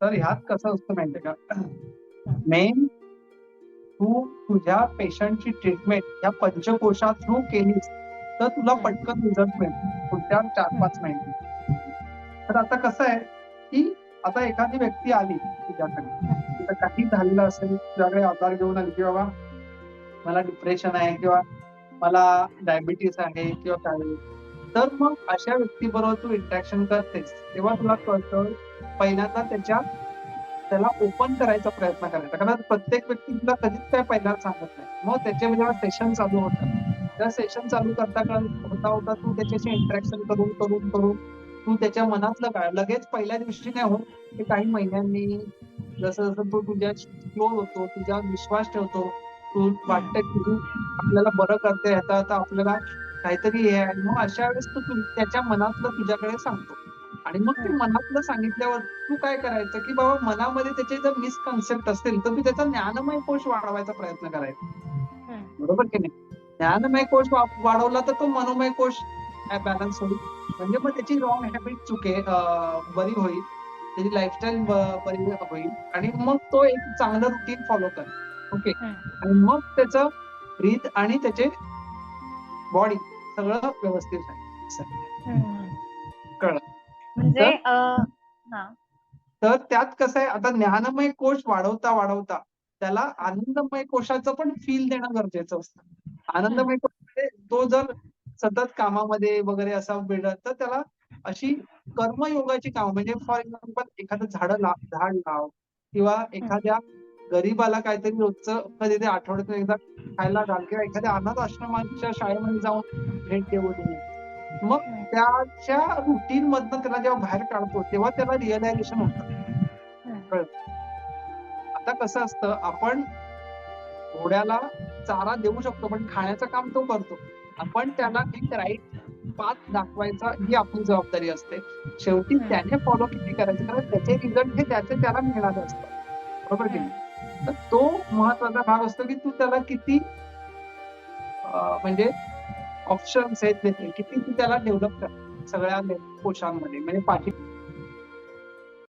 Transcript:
तर ह्यात कसं असतं माहितीये का? मेन तू तुझ्या पेशंटची ट्रीटमेंट या पंचकोशा थ्रू केलीस तर तुला पटकन रिझल्ट मिळतो पुढच्या चार पाच महिने तर आता कसं आहे की आता एखादी व्यक्ती आली तुझ्याकडे काही झालेलं असेल तुझ्याकडे आजार घेऊन आली की बाबा मला डिप्रेशन आहे किंवा मला डायबिटीस आहे किंवा काय तर मग अशा व्यक्तीबरोबर तू इंटरॅक्शन करतेस तेव्हा तुला कळतं पहिल्यांदा त्याच्या त्याला ओपन करायचा प्रयत्न करायचा. कारण प्रत्येक व्यक्ती तुला कधीच काय पहिला सांगत नाही. मग त्याचे म्हणजे जेव्हा सेशन चालू होतात. त्या सेशन चालू करता करता होता होता तू त्याच्याशी इंटरॅक्शन करून करून करून तू त्याच्या मनातलं काय लगेच पहिल्या दिवशी नाही होत की काही महिन्यांनी जसं जसं तू तुझ्या क्लोज होतो तुझ्या विश्वास ठेवतो तू वाटत की तू आपल्याला बरं करते आता आपल्याला काहीतरी हे आहे. मग अशा वेळेस तू तु- त्याच्या मनातलं तुझ्याकडे सांगतो. आणि मग ते मनातलं सांगितल्यावर तू काय करायचं की बाबा मनामध्ये त्याचे जर मिसकन्सेप्ट असतील तर तू त्याचा ज्ञानमय कोश वाढवायचा प्रयत्न करायचा. बरोबर की नाही? ज्ञानमय कोश वाढवला तर तो मनोमय कोश बॅलन्स होईल? म्हणजे मग त्याची रॉंग हॅबिट चुके बरी होईल. त्याची लाईफस्टाईल बरी होईल. आणि मग तो एक चांगलं रुटीन फॉलो करेल. ओके आणि मग त्याचं ब्रीथ आणि त्याचे बॉडी सगळं व्यवस्थित राहील कळलं. म्हणजे अं, तर त्यात कसं आहे आता ज्ञानमय कोश वाढवता वाढवता त्याला आनंदमय कोशाचं पण फील देणं गरजेचं असतं. आनंदमय कोश म्हणजे तो जर सतत कामामध्ये वगैरे असा वेळ तर त्याला अशी कर्मयोगाची कामं म्हणजे फॉर एक्झाम्पल एखादं झाड लाव झाड लाव किंवा एखाद्या गरीबाला काहीतरी रोजचं कधी ते आठवड्यातून एकदा खायला घाल किंवा एखाद्या अनाथ आश्रमाच्या शाळेमध्ये जाऊन भेट देऊ मग त्याच्या रुटीन मधनं त्याला जेव्हा बाहेर काढतो तेव्हा त्याला रिअलायझेशन होतं. आता कसं असतं आपण घोड्याला चारा देऊ शकतो पण खाण्याचं काम तो करतो. आपण त्याला एक राईट पाथ दाखवायचा ही आपली जबाबदारी असते. शेवटी. त्याने फॉलो किती करायचं? कारण त्याचे रिझल्ट हे त्याचे त्याला मिळणार असतात. बरोबर की नाही? तर तो महत्त्वाचा भाग असतो की तू त्याला किती अं, म्हणजे ऑप्शन्स आहेत किती तू त्याला डेव्हलप कर सगळ्या कोशांमध्ये म्हणजे पाठी